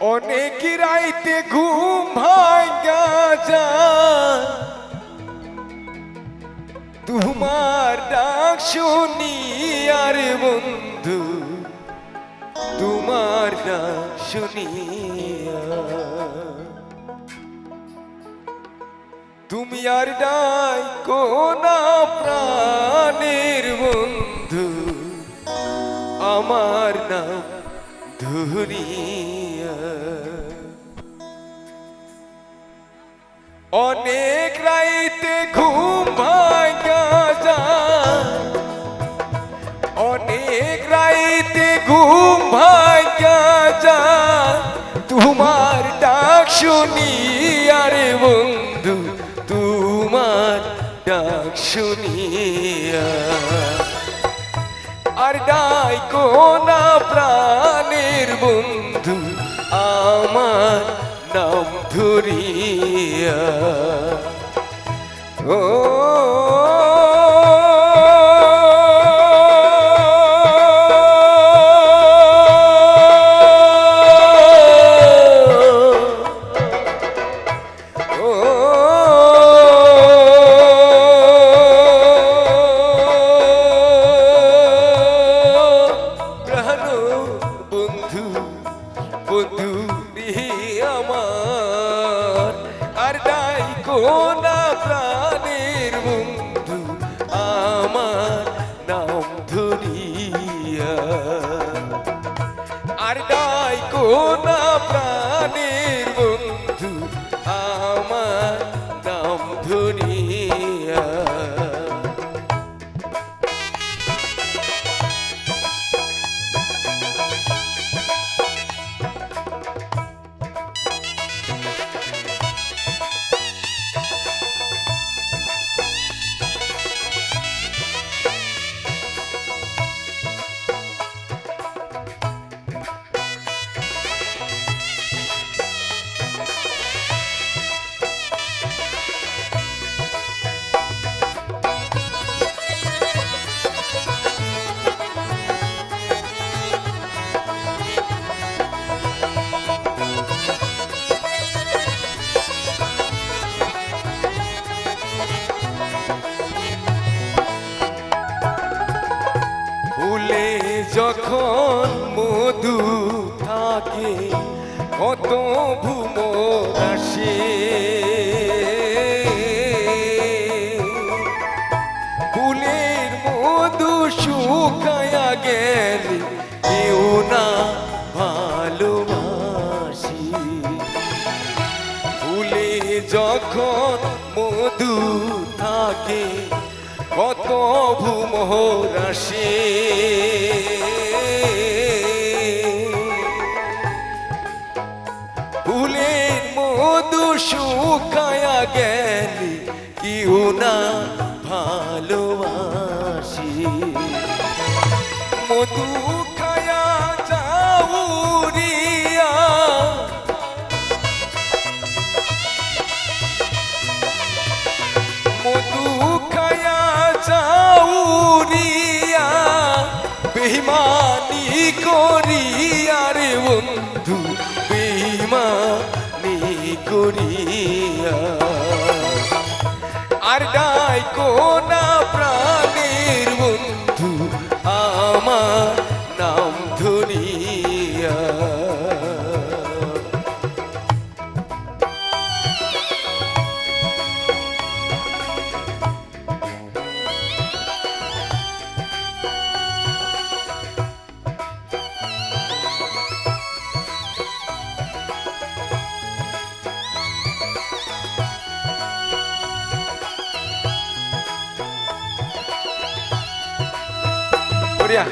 অনেক রাইতে ঘুম ভাঙ্গা যায়। তোমার ডাক শুনি আর বন্ধু, তোমার ডাক শুনিয়া তুমি আর ডাই কোনা প্রাণের বন্ধু, আমার নাম ধুরিয়া অনেক রাইতে ঘুম ভাঙ্গা যায়। অনেক রাইতে ঘুম ভাঙ্গা যায়। তোমার ডাক শুনি, আরে বন্ধু, তোমার ডাক শুনিয়া আর ডাই কোনা প্রাণের বন্ধু, আমার নাম ধরিয়া ও প্রাণ বন্ধু বন্ধু কোনা প্রাণের বন্ধু আমার নাম ধরিয়া আর ডাই কোনা যখন মধু থাকে, কত ভুমর আসে। ফুলের মধু শুকায়া গেলে কেউ না ভালোবাসি। ফুলে যখন মধু থাকে, কত ভূমোর আসে। শুকায়া গেলে, কেউ না ভালোবাসি। মধু খায়া যাউরিয়া মধু খায়া যাউরিয়া রে বন্ধু বেইমানি করিয়া। আর Korea.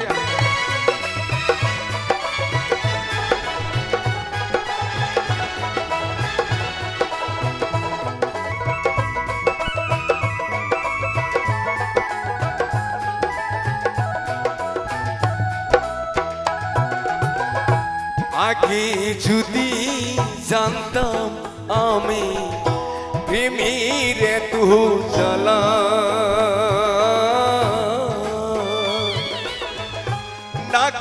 আগে যদি জানতাম আমি প্রেমের এত জ্বালা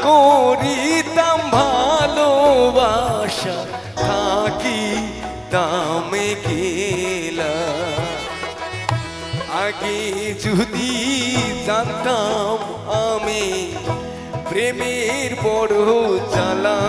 করিতাম ভালোবাসা থাকি দামে গেলা আগে যদি জানতাম আমি প্রেমের বড় চালা।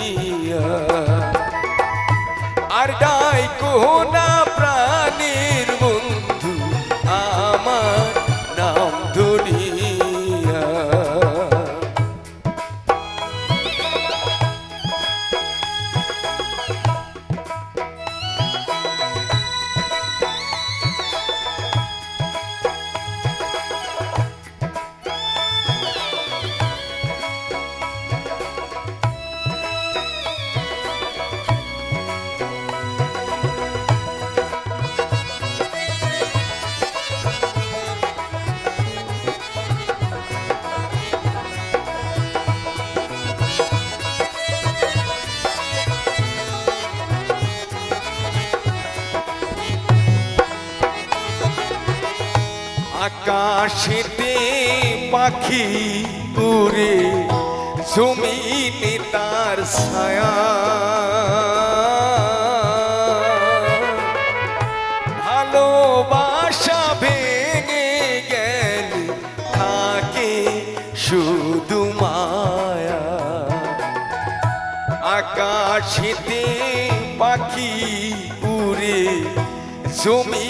ধরিয়া আর ডাই কোনা প্রাণীর আকাশেতে পাখি উড়ে, জমিনে তার ছায়া। ভালোবাসা ভেঙে গেল থাকে শুধু মায়া। আকাশেতে পাখি উড়ে, জমিনে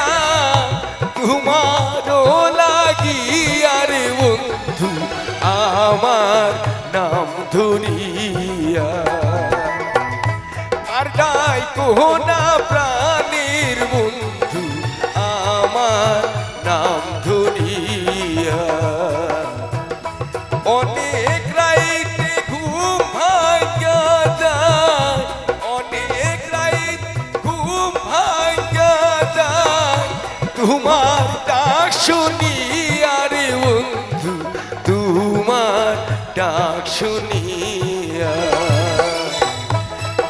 তোমারও লাগি আর বন্ধু আমার নাম ধরিয়া আর ডাই কোনা প্রাণীর তোমার ডাক শুনি, আরে বন্ধু, তোমার ডাক শুনিয়া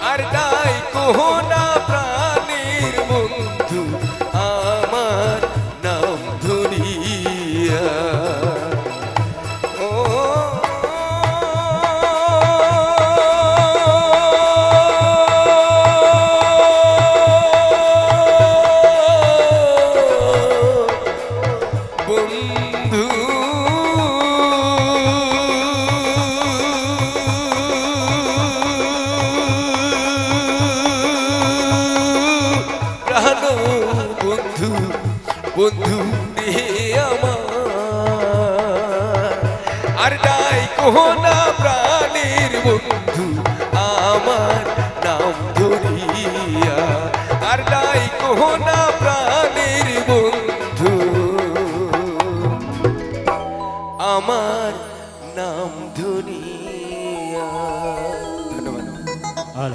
আর তাই কোহো না প্রাণীর বন্ধু, আমার নাম ধরিয়া বন্ধু আর ডাই কোনা প্রাণীর বন্ধু।